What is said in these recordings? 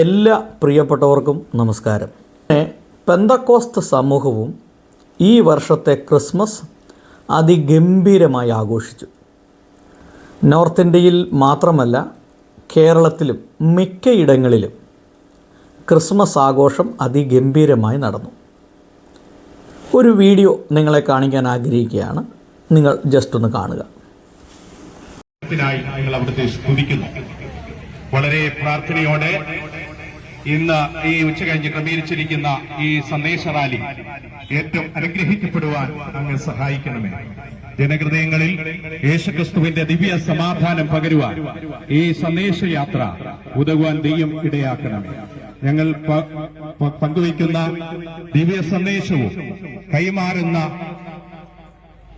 എല്ലാ പ്രിയപ്പെട്ടവർക്കും നമസ്കാരം. പെന്തക്കോസ്ത് സമൂഹവും ഈ വർഷത്തെ ക്രിസ്മസ് അതിഗംഭീരമായി ആഘോഷിച്ചു. നോർത്ത് ഇന്ത്യയിൽ മാത്രമല്ല കേരളത്തിലും മിക്കയിടങ്ങളിലും ക്രിസ്മസ് ആഘോഷം അതിഗംഭീരമായി നടന്നു. ഒരു വീഡിയോ നിങ്ങളെ കാണിക്കാൻ ആഗ്രഹിക്കുകയാണ്. നിങ്ങൾ ജസ്റ്റ് ഒന്ന് കാണുക. നിങ്ങൾ അവിടുത്തെ സ്തുതിക്കുന്നു. വളരെ പ്രാർത്ഥനയോടെ ഇന്ന് ഈ ഉച്ച കഴിഞ്ഞ് ക്രമീകരിച്ചിരിക്കുന്ന ഈ സന്ദേശ റാലി ഏറ്റവും അനുഗ്രഹിക്കപ്പെടുവാൻ അങ്ങ് സഹായിക്കണമേ. ജനഹൃദയങ്ങളിൽ യേശുക്രിസ്തുവിന്റെ ദിവ്യ സമാധാനം പകരുവാൻ ഈ സന്ദേശയാത്ര ഉതകുവാൻ ദൈവം ഇടയാക്കണമേ. ഞങ്ങൾ പങ്കുവയ്ക്കുന്ന ദിവ്യ സന്ദേശവും കൈമാറുന്ന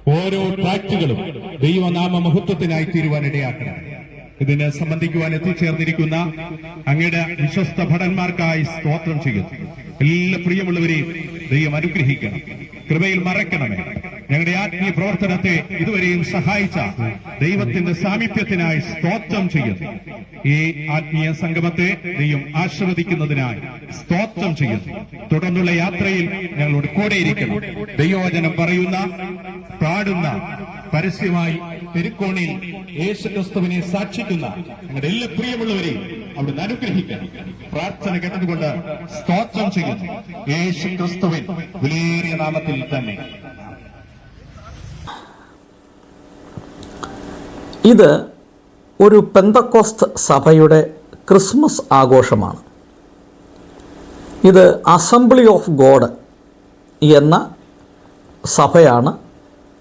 ഓരോ ട്രാക്റ്റുകളും ദൈവനാമ മഹത്വത്തിനായി തീരുവാൻ ഇടയാക്കണം ഇതിന് സംബന്ധിക്കുവാൻ എത്തിച്ചേർന്നിരിക്കുന്ന അങ്ങയുടെ വിശ്വസ്ത ഭടന്മാർക്കായി സ്തോത്രം ചെയ്യുന്നു. എല്ലാ പ്രിയമുള്ളവരെയും ദൈവം അനുഗ്രഹിക്കണം. കൃപയിൽ മറക്കണമേ ഞങ്ങളുടെ ആത്മീയ പ്രവർത്തനത്തെ ഇതുവരെയും സഹായിച്ച ദൈവത്തിന്റെ സാമീപ്യത്തിനായി സ്തോത്രം ചെയ്യുന്നു. ഈ ആത്മീയ സംഗമത്തെ ദൈവം ആശ്രവദിക്കുന്നതിനായി സ്തോത്രം ചെയ്യുന്നു. തുടർന്നുള്ള യാത്രയിൽ ഞങ്ങളോട് കൂടെയിരിക്കണം. ദൈവവചനം പറയുന്ന പാടുന്ന പരസ്യമായി പെരുക്കോണിൽ യേശുക്രിസ്തുവിനെ സാക്ഷിക്കുന്ന ഞങ്ങളുടെ എല്ലാ പ്രിയമുള്ളവരെയും അവിടുന്ന് അനുഗ്രഹിക്കണം പ്രാർത്ഥന കേട്ടതുകൊണ്ട് സ്തോത്രം ചെയ്യുന്നു. യേശു വിലേറിയ നാമത്തിൽ തന്നെ. ഇത് ഒരു പെന്തക്കോസ്ത് സഭയുടെ ക്രിസ്മസ് ആഘോഷമാണ്. ഇത് അസംബ്ലി ഓഫ് ഗോഡ് എന്ന സഭയാണ്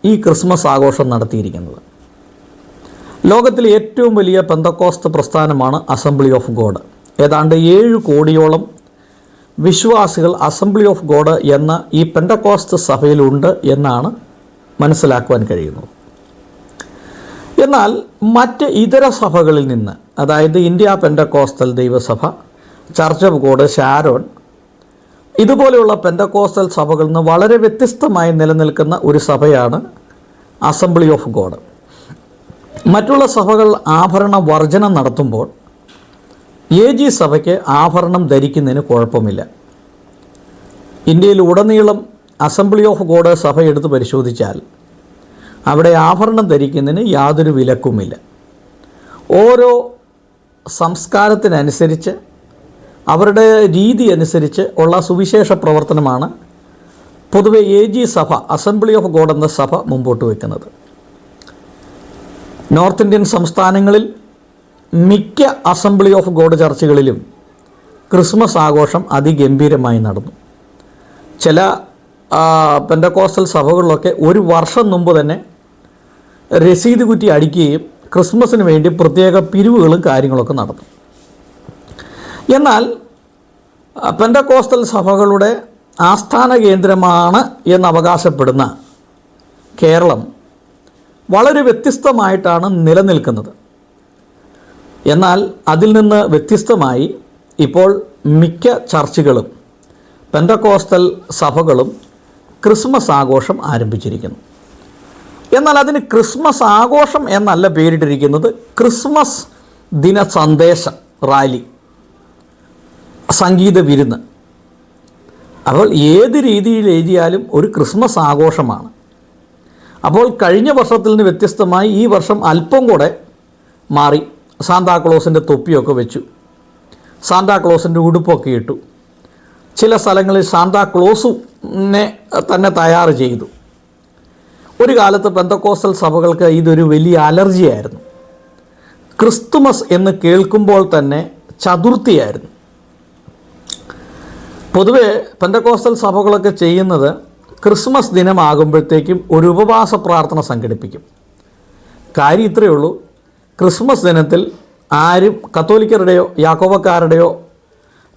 ഈ ക്രിസ്മസ് ആഘോഷം നടത്തിയിരിക്കുന്നത്. ലോകത്തിലെ ഏറ്റവും വലിയ പെന്തക്കോസ്ത് പ്രസ്ഥാനമാണ് അസംബ്ലി ഓഫ് ഗോഡ്. ഏതാണ്ട് ഏഴ് കോടിയോളം വിശ്വാസികൾ അസംബ്ലി ഓഫ് ഗോഡ് എന്ന ഈ പെന്തക്കോസ്ത് സഭയിലുണ്ട് എന്നാണ് മനസ്സിലാക്കുവാൻ കഴിയുന്നത്. എന്നാൽ മറ്റ് ഇതര സഭകളിൽ നിന്ന് അതായത് ഇന്ത്യ പെൻഡക്കോസ്റ്റൽ ദൈവസഭ ചർച്ച് ഓഫ് ഗോഡ് ഷാരോൺ ഇതുപോലെയുള്ള പെൻഡക്കോസ്റ്റൽ സഭകളിൽ നിന്ന് വളരെ വ്യത്യസ്തമായി നിലനിൽക്കുന്ന ഒരു സഭയാണ് അസംബ്ലി ഓഫ് ഗോഡ് മറ്റുള്ള സഭകൾ ആഭരണ വർജനം നടത്തുമ്പോൾ എ ജി സഭയ്ക്ക് ആഭരണം ധരിക്കുന്നതിന് കുഴപ്പമില്ല. ഇന്ത്യയിൽ ഉടനീളം അസംബ്ലി ഓഫ് ഗോഡ് സഭ എടുത്ത് പരിശോധിച്ചാൽ അവിടെ ആഭരണം ധരിക്കുന്നതിന് യാതൊരു വിലക്കുമില്ല. ഓരോ സംസ്കാരത്തിനനുസരിച്ച് അവരുടെ രീതി അനുസരിച്ച് ഉള്ള സുവിശേഷ പ്രവർത്തനമാണ് പൊതുവെ എ ജി സഭ അസംബ്ലി ഓഫ് ഗോഡ് എന്ന സഭ മുമ്പോട്ട് വയ്ക്കുന്നത് നോർത്ത് ഇന്ത്യൻ സംസ്ഥാനങ്ങളിൽ മിക്ക അസംബ്ലി ഓഫ് ഗോഡ് ചർച്ചകളിലും ക്രിസ്മസ് ആഘോഷം അതിഗംഭീരമായി നടന്നു. ചില പെൻഡക്കോസ്റ്റൽ സഭകളിലൊക്കെ ഒരു വർഷം മുമ്പ് തന്നെ രസീത് കുറ്റി അടിക്കുകയും ക്രിസ്മസിന് വേണ്ടി പ്രത്യേക പിരിവുകളും കാര്യങ്ങളൊക്കെ നടന്നു. എന്നാൽ ആ, പെൻഡക്കോസ്റ്റൽ സഭകളുടെ ആസ്ഥാന കേന്ദ്രമാണ് എന്ന് അവകാശപ്പെടുന്ന കേരളം വളരെ വ്യത്യസ്തമായിട്ടാണ് നിലനിൽക്കുന്നത്. എന്നാൽ അതിൽ നിന്ന് വ്യത്യസ്തമായി ഇപ്പോൾ മിക്ക ചർച്ചുകളും പെൻഡക്കോസ്റ്റൽ സഭകളും ക്രിസ്മസ് ആഘോഷം ആരംഭിച്ചിരിക്കുന്നു. എന്നാൽ അതിന് ക്രിസ്മസ് ആഘോഷം എന്നല്ല പേരിട്ടിരിക്കുന്നത് ക്രിസ്മസ് ദിന സന്ദേശം റാലി. സംഗീത വിരുന്ന്. അപ്പോൾ ഏത് രീതിയിൽ എഴുതിയാലും ഒരു ക്രിസ്മസ് ആഘോഷമാണ്. അപ്പോൾ കഴിഞ്ഞ വർഷത്തിൽ നിന്ന് വ്യത്യസ്തമായി ഈ വർഷം അല്പം കൂടെ മാറി സാന്താക്ലോസിന്റെ തൊപ്പിയൊക്കെ വെച്ചു. സാന്താക്ലോസിന്റെ ഉടുപ്പൊക്കെ ഇട്ടു. ചില സ്ഥലങ്ങളിൽ സാന്താക്ലോസിനെ തന്നെ തയ്യാർ ചെയ്തു. ഒരു കാലത്ത് പെന്തക്കോസ്റ്റൽ സഭകൾക്ക് ഇതൊരു വലിയ അലർജിയായിരുന്നു. ക്രിസ്തുമസ് എന്ന് കേൾക്കുമ്പോൾ തന്നെ ചതുർത്ഥിയായിരുന്നു. പൊതുവെ പെന്തക്കോസ്റ്റൽ സഭകളൊക്കെ ചെയ്യുന്നത് ക്രിസ്മസ് ദിനമാകുമ്പോഴത്തേക്കും ഒരു ഉപവാസ പ്രാർത്ഥന സംഘടിപ്പിക്കും. കാര്യം ഇത്രയേ ഉള്ളൂ. ക്രിസ്മസ് ദിനത്തിൽ ആരും കത്തോലിക്കരുടെയോ യാക്കോബക്കാരുടെയോ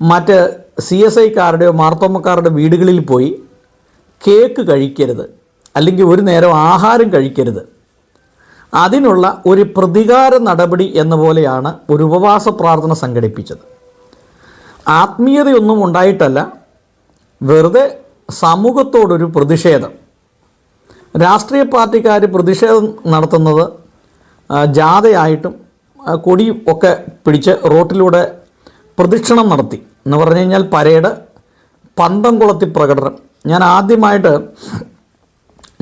മറ്റ് സി എസ് ഐക്കാരുടെയോ മാർത്തോമ്മക്കാരുടെ വീടുകളിൽ പോയി കേക്ക് കഴിക്കരുത്. അല്ലെങ്കിൽ ഒരു നേരം ആഹാരം കഴിക്കരുത്. അതിനുള്ള ഒരു പ്രതികാര നടപടി എന്ന പോലെയാണ് ഒരു ഉപവാസ പ്രാർത്ഥന സംഘടിപ്പിച്ചത്. ആത്മീയതയൊന്നും ഉണ്ടായിട്ടല്ല. വെറുതെ സമൂഹത്തോടൊരു പ്രതിഷേധം. രാഷ്ട്രീയ പാർട്ടിക്കാർ പ്രതിഷേധം നടത്തുന്നത് ജാഥയായിട്ടും കൊടി ഒക്കെ പിടിച്ച് റോട്ടിലൂടെ പ്രദക്ഷിണം നടത്തി. എന്ന് പറഞ്ഞു കഴിഞ്ഞാൽ പരേഡ് പന്തംകുളത്തി പ്രകടനം. ഞാൻ ആദ്യമായിട്ട്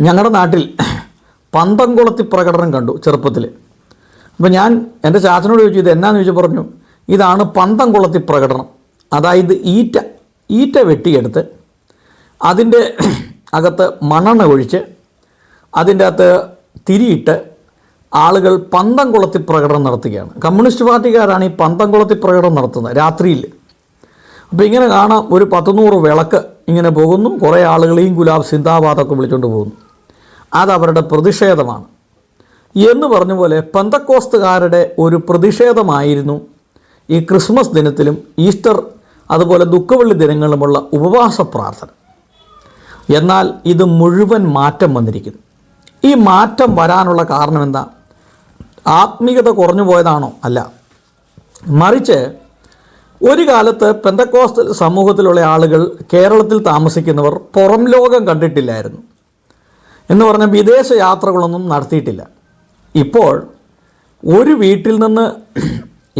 ഞങ്ങളുടെ നാട്ടിൽ പന്തംകുളത്തി പ്രകടനം കണ്ടു ചെറുപ്പത്തിൽ അപ്പോൾ ഞാൻ എന്റെ ചാച്ചനോട് ചോദിച്ചു ഇത് എന്നാന്ന്? ചോദിച്ചു പറഞ്ഞു ഇതാണ് പന്തംകുളത്തി പ്രകടനം. അതായത് ഈറ്റ ഈറ്റ വെട്ടിയെടുത്ത് അതിന്റെ അകത്ത് മണ്ണെണ്ണ ഒഴിച്ച് അതിന്റെ അകത്ത് തിരിയിട്ട് ആളുകൾ പന്തംകുളത്തി പ്രകടനം നടത്തുകയാണ്. കമ്മ്യൂണിസ്റ്റ് പാർട്ടിക്കാരാണ് ഈ പന്തംകുളത്തി പ്രകടനം നടത്തുന്നത് രാത്രിയിൽ. അപ്പോൾ ഇങ്ങനെ കാണാം ഒരു പത്തുനൂറ് വിളക്ക് ഇങ്ങനെ പോകുന്നു. കുറേ ആളുകളെയും ഗുലാബ് സിന്ദാബാദൊക്കെ വിളിച്ചുകൊണ്ട് പോകുന്നു. അതവരുടെ പ്രതിഷേധമാണ്. എന്ന് പറഞ്ഞ പോലെ പന്തക്കോസ്തുകാരുടെ ഒരു പ്രതിഷേധമായിരുന്നു ഈ ക്രിസ്മസ് ദിനത്തിലും ഈസ്റ്റർ അതുപോലെ ദുഃഖവെള്ളി ദിനങ്ങളുമുള്ള ഉപവാസ പ്രാർത്ഥന. എന്നാൽ ഇത് മുഴുവൻ മാറ്റം വന്നിരിക്കുന്നു. ഈ മാറ്റം വരാനുള്ള കാരണം എന്താ ആത്മീയത കുറഞ്ഞു പോയതാണോ? അല്ല. മറിച്ച് ഒരു കാലത്ത് പെന്തക്കോസ്തൽ സമൂഹത്തിലുള്ള ആളുകൾ കേരളത്തിൽ താമസിക്കുന്നവർ പുറം ലോകം കണ്ടിട്ടില്ലായിരുന്നു. എന്ന് പറഞ്ഞാൽ വിദേശ യാത്രകളൊന്നും നടത്തിയിട്ടില്ല. ഇപ്പോൾ ഒരു വീട്ടിൽ നിന്ന്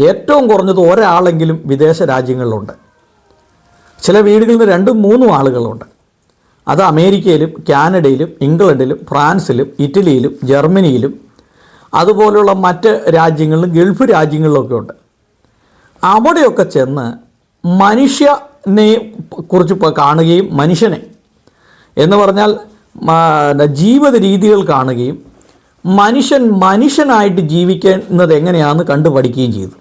ഏറ്റവും കുറഞ്ഞത് ഒരാളെങ്കിലും വിദേശ രാജ്യങ്ങളിലുണ്ട്. ചില വീടുകളിൽ രണ്ടും മൂന്നും ആളുകളുണ്ട്. അത് അമേരിക്കയിലും കാനഡയിലും ഇംഗ്ലണ്ടിലും ഫ്രാൻസിലും ഇറ്റലിയിലും ജർമ്മനിയിലും അതുപോലുള്ള മറ്റ് രാജ്യങ്ങളിലും ഗൾഫ് രാജ്യങ്ങളിലൊക്കെ ഉണ്ട്. അവിടെയൊക്കെ ചെന്ന് മനുഷ്യനെ കുറിച്ച് കാണുകയും മനുഷ്യനെ എന്ന് പറഞ്ഞാൽ ജീവിത രീതികൾ കാണുകയും മനുഷ്യൻ മനുഷ്യനായിട്ട് ജീവിക്കുന്നത് എങ്ങനെയാണെന്ന് കണ്ടു പഠിക്കുകയും ചെയ്തു.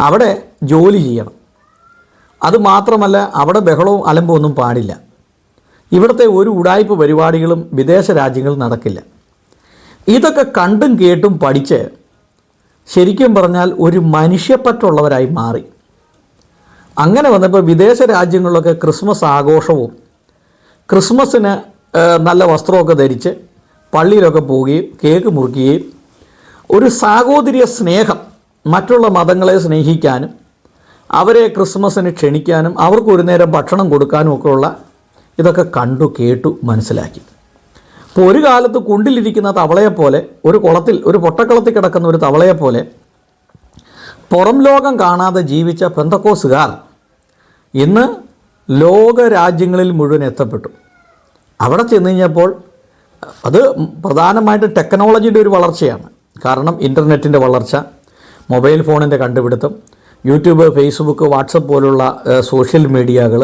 അവിടെ ജോലി ചെയ്യണം. അത് മാത്രമല്ല അവിടെ ബഹളവും അലമ്പും ഒന്നും പാടില്ല. ഇവിടുത്തെ ഒരു ഉടായ്പ പരിപാടികളും വിദേശ രാജ്യങ്ങളിൽ നടക്കില്ല. ഇതൊക്കെ കണ്ടും കേട്ടും പഠിച്ച് ശരിക്കും പറഞ്ഞാൽ ഒരു മനുഷ്യപ്പറ്റുള്ളവരായി മാറി. അങ്ങനെ വന്നപ്പോൾ വിദേശ രാജ്യങ്ങളിലൊക്കെ ക്രിസ്മസ് ആഘോഷവും ക്രിസ്മസിന് നല്ല വസ്ത്രമൊക്കെ ധരിച്ച് പള്ളിയിലൊക്കെ പോവുകയും കേക്ക് മുറിക്കുകയും ഒരു സാഹോദര്യ സ്നേഹം മറ്റുള്ള മതങ്ങളെ സ്നേഹിക്കാനും അവരെ ക്രിസ്മസിന് ക്ഷണിക്കാനും അവർക്ക് ഒരു നേരം ഭക്ഷണം കൊടുക്കാനും ഒക്കെ ഉള്ള ഇതൊക്കെ കണ്ടു കേട്ടു മനസ്സിലാക്കി. അപ്പോൾ ഒരു കാലത്ത് കുണ്ടിലിരിക്കുന്ന തവളയെപ്പോലെ ഒരു കുളത്തിൽ ഒരു പൊട്ടക്കുളത്തിൽ കിടക്കുന്ന ഒരു തവളയെപ്പോലെ പുറം ലോകം കാണാതെ ജീവിച്ച പെന്തക്കോസുകാർ ഇന്ന് ലോക രാജ്യങ്ങളിൽ മുഴുവൻ എത്തപ്പെട്ടു. അവിടെ ചെന്ന് കഴിഞ്ഞപ്പോൾ അത് പ്രധാനമായിട്ട് ടെക്നോളജിയുടെ ഒരു വളർച്ചയാണ്. കാരണം ഇന്റർനെറ്റിന്റെ വളർച്ച മൊബൈൽ ഫോണിന്റെ കണ്ടുപിടുത്തം യൂട്യൂബ് ഫേസ്ബുക്ക് വാട്സപ്പ് പോലുള്ള സോഷ്യൽ മീഡിയകൾ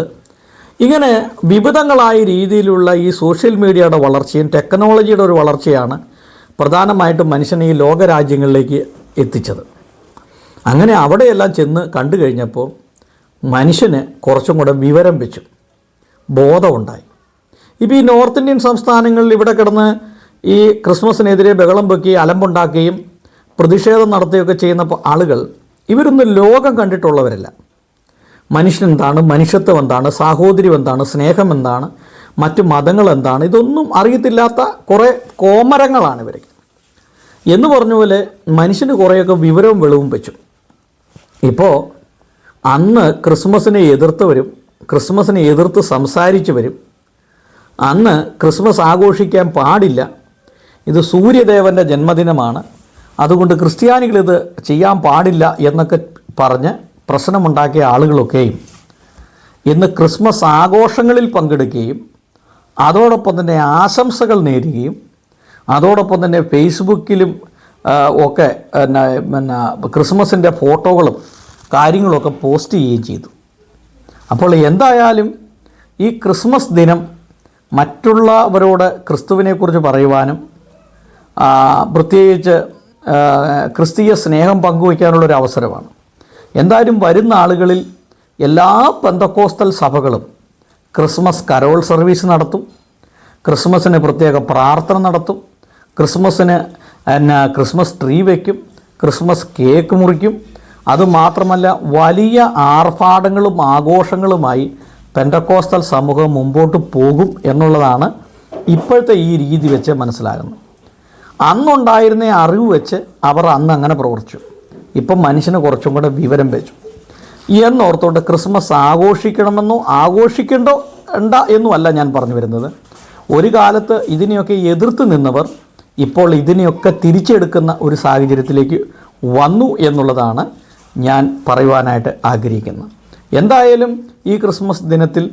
ഇങ്ങനെ വിവിധങ്ങളായ രീതിയിലുള്ള ഈ സോഷ്യൽ മീഡിയയുടെ വളർച്ചയും ടെക്നോളജിയുടെ ഒരു വളർച്ചയാണ് പ്രധാനമായിട്ടും മനുഷ്യനെ ഈ ലോകരാജ്യങ്ങളിലേക്ക് എത്തിച്ചത്. അങ്ങനെ അവിടെയെല്ലാം ചെന്ന് കണ്ടു കഴിഞ്ഞപ്പോൾ മനുഷ്യന് കുറച്ചും കൂടെ വിവരം വെച്ചു. ബോധമുണ്ടായി. ഇപ്പോൾ ഈ നോർത്ത് ഇന്ത്യൻ സംസ്ഥാനങ്ങളിൽ ഇവിടെ കിടന്ന് ഈ ക്രിസ്മസിനെതിരെ ബഹളം വെക്കുകയും അലമ്പുണ്ടാക്കുകയും പ്രതിഷേധം നടത്തുകയൊക്കെ ചെയ്യുന്ന ആളുകൾ ഇവരൊന്നും ലോകം കണ്ടിട്ടുള്ളവരല്ല. മനുഷ്യൻ എന്താണ്? മനുഷ്യത്വം എന്താണ്? സാഹോദര്യം എന്താണ്? സ്നേഹം എന്താണ്? മറ്റ് മതങ്ങൾ എന്താണ്? ഇതൊന്നും അറിയത്തില്ലാത്ത കുറേ കോമരങ്ങളാണ് ഇവരൊക്കെ. എന്ന് പറഞ്ഞ പോലെ മനുഷ്യന് കുറേയൊക്കെ വിവരവും വെളിവും വെച്ചു. ഇപ്പോൾ അന്ന് ക്രിസ്മസിനെ എതിർത്തവരും ക്രിസ്മസിനെ എതിർത്ത് സംസാരിച്ചവരും അന്ന് ക്രിസ്മസ് ആഘോഷിക്കാൻ പാടില്ല. ഇത് സൂര്യദേവന്റെ ജന്മദിനമാണ്. അതുകൊണ്ട് ക്രിസ്ത്യാനികൾ ഇത് ചെയ്യാൻ പാടില്ല എന്നൊക്കെ പറഞ്ഞ് പ്രശ്നമുണ്ടാക്കിയ ആളുകളൊക്കെയും ഇന്ന് ക്രിസ്മസ് ആഘോഷങ്ങളിൽ പങ്കെടുക്കുകയും അതോടൊപ്പം തന്നെ ആശംസകൾ നേരുകയും അതോടൊപ്പം തന്നെ ഫേസ്ബുക്കിലും ഒക്കെ പിന്നെ പിന്നെ ക്രിസ്മസിന്റെ ഫോട്ടോകളും കാര്യങ്ങളൊക്കെ പോസ്റ്റ് ചെയ്യുകയും ചെയ്തു. അപ്പോൾ എന്തായാലും ഈ ക്രിസ്മസ് ദിനം മറ്റുള്ളവരോട് ക്രിസ്തുവിനെക്കുറിച്ച് പറയുവാനും പ്രത്യേകിച്ച് ക്രിസ്തീയ സ്നേഹം പങ്കുവയ്ക്കാനുള്ളൊരു അവസരമാണ്. എന്തായാലും വരുന്ന ആളുകളിൽ എല്ലാ പെന്തക്കോസ്തൽ സഭകളും ക്രിസ്മസ് കരോൾ സർവീസ് നടത്തും ക്രിസ്മസിന് പ്രത്യേക പ്രാർത്ഥന നടത്തും ക്രിസ്മസിന് എന്നാ ക്രിസ്മസ് ട്രീ വയ്ക്കും ക്രിസ്മസ് കേക്ക് മുറിക്കും. അതുമാത്രമല്ല വലിയ ആർഭാടങ്ങളും ആഘോഷങ്ങളുമായി പെൻഡക്കോസ്റ്റൽ സമൂഹം മുമ്പോട്ട് പോകും എന്നുള്ളതാണ് ഇപ്പോഴത്തെ ഈ രീതി വെച്ച് മനസ്സിലാകുന്നത്. അന്നുണ്ടായിരുന്ന അറിവ് വെച്ച് അവർ അന്ന് അങ്ങനെ പ്രവർത്തിച്ചു. ഇപ്പം മനുഷ്യന് കുറച്ചും കൂടെ വിവരം വെച്ചു. എന്നോർത്തുകൊണ്ട് ക്രിസ്മസ് ആഘോഷിക്കണമെന്നോ ആഘോഷിക്കണ്ടോ ഉണ്ട എന്നുമല്ല ഞാൻ പറഞ്ഞു വരുന്നത്. ഒരു കാലത്ത് ഇതിനെയൊക്കെ എതിർത്ത് നിന്നവർ ഇപ്പോൾ ഇതിനെയൊക്കെ തിരിച്ചെടുക്കുന്ന ഒരു സാഹചര്യത്തിലേക്ക് വന്നു എന്നുള്ളതാണ് ഞാൻ പറയുവാനായിട്ട് ആഗ്രഹിക്കുന്നത്. എന്തായാലും ഈ ക്രിസ്മസ് ദിനത്തിൽ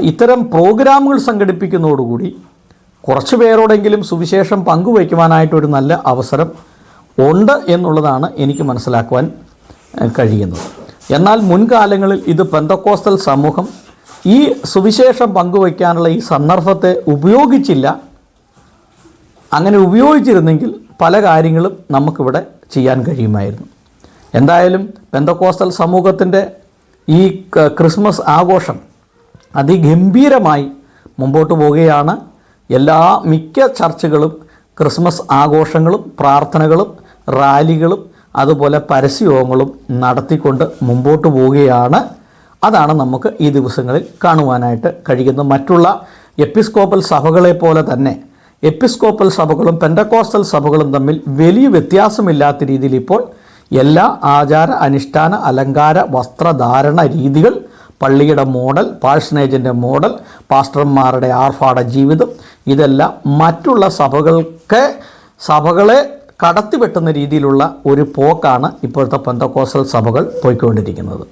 ഇത്തരം പ്രോഗ്രാമുകൾ സംഘടിപ്പിക്കുന്നതോടുകൂടി കുറച്ച് പേരോടെങ്കിലും സുവിശേഷം പങ്കുവയ്ക്കുവാനായിട്ടൊരു നല്ല അവസരം ഉണ്ട് എന്നുള്ളതാണ് എനിക്ക് മനസ്സിലാക്കുവാൻ കഴിയുന്നത്. എന്നാൽ മുൻകാലങ്ങളിൽ ഇത് പെന്തക്കോസ്റ്റൽ സമൂഹം ഈ സുവിശേഷം പങ്കുവയ്ക്കാനുള്ള ഈ സന്ദർഭത്തെ ഉപയോഗിച്ചില്ല. അങ്ങനെ ഉപയോഗിച്ചിരുന്നെങ്കിൽ പല കാര്യങ്ങളും നമുക്കിവിടെ ചെയ്യാൻ കഴിയുമായിരുന്നു. എന്തായാലും പെന്തക്കോസ്റ്റൽ സമൂഹത്തിന്റെ ഈ ക്രിസ്മസ് ആഘോഷം അതിഗംഭീരമായി മുമ്പോട്ട് പോവുകയാണ്. എല്ലാ മിക്ക ചർച്ചകളും ക്രിസ്മസ് ആഘോഷങ്ങളും പ്രാർത്ഥനകളും റാലികളും അതുപോലെ പരസ്യയോഗങ്ങളും നടത്തിക്കൊണ്ട് മുമ്പോട്ട് പോവുകയാണ്. അതാണ് നമുക്ക് ഈ ദിവസങ്ങളിൽ കാണുവാനായിട്ട് കഴിയുന്നത്. മറ്റുള്ള എപ്പിസ്കോപ്പൽ സഭകളെ പോലെ തന്നെ എപ്പിസ്കോപ്പൽ സഭകളും പെൻഡക്കോസ്റ്റൽ സഭകളും തമ്മിൽ വലിയ വ്യത്യാസമില്ലാത്ത രീതിയിൽ ഇപ്പോൾ എല്ലാ ആചാര അനുഷ്ഠാന അലങ്കാര വസ്ത്രധാരണ രീതികൾ പള്ളിയുടെ മോഡൽ പാഴ്സനേജിന്റെ മോഡൽ പാസ്റ്റർമാരുടെ ആർഭാട ജീവിതം ഇതെല്ലാം മറ്റുള്ള സഭകൾക്ക് സഭകളെ കടത്തിവെട്ടുന്ന രീതിയിലുള്ള ഒരു പോക്കാണ് ഇപ്പോഴത്തെ പന്തക്കോസൽ സഭകൾ പോയിക്കൊണ്ടിരിക്കുന്നത്.